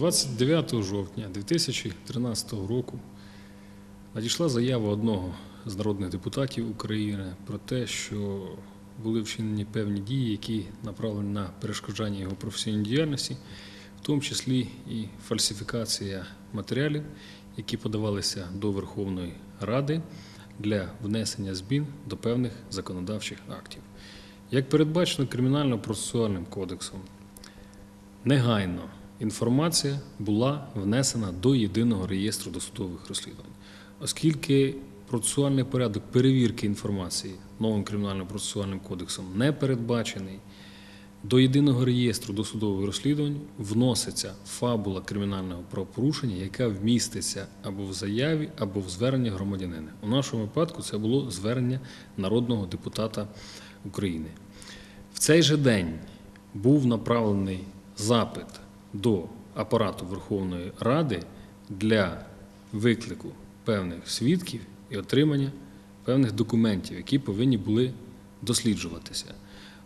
29 жовтня 2013 року надійшла заява одного з народних депутатів України про те, що були вчинені певні дії, які направлені на перешкоджання його професійній діяльності, в тому числі і фальсифікація матеріалів, які подавалися до Верховної Ради для внесення змін до певних законодавчих актів. Як передбачено Кримінально-процесуальним кодексом, негайно інформація була внесена до єдиного реєстру досудових розслідувань, оскільки процесуальний порядок перевірки інформації новим кримінально-процесуальним кодексом не передбачений. До єдиного реєстру досудових розслідувань вноситься фабула кримінального правопорушення, яка вміститься або в заяві, або в зверненні громадянина. У нашому випадку це було звернення народного депутата України. В цей же день був направлений запит до апарату Верховної Ради для виклику певних свідків і отримання певних документів, які повинні були досліджуватися.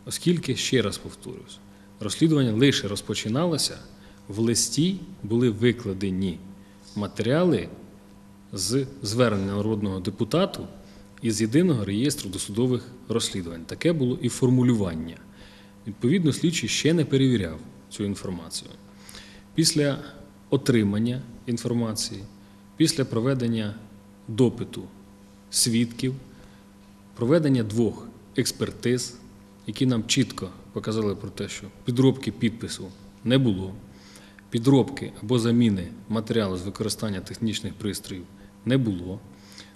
Оскільки, ще раз повторюсь, розслідування лише розпочиналося, в листі були викладені матеріали з звернення народного депутату із єдиного реєстру досудових розслідувань. Таке було і формулювання. Відповідно, слідчий ще не перевіряв цю інформацію. Після отримання інформації, після проведення допиту свідків, проведення двох експертиз, які нам чітко показали про те, що підробки підпису не було, підробки або заміни матеріалу з використання технічних пристроїв не було,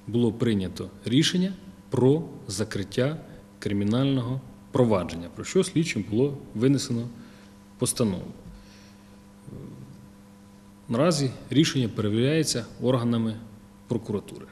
було прийнято рішення про закриття кримінального провадження, про що слідчим було винесено постанову. Наразі рішення перевіряється органами прокуратури.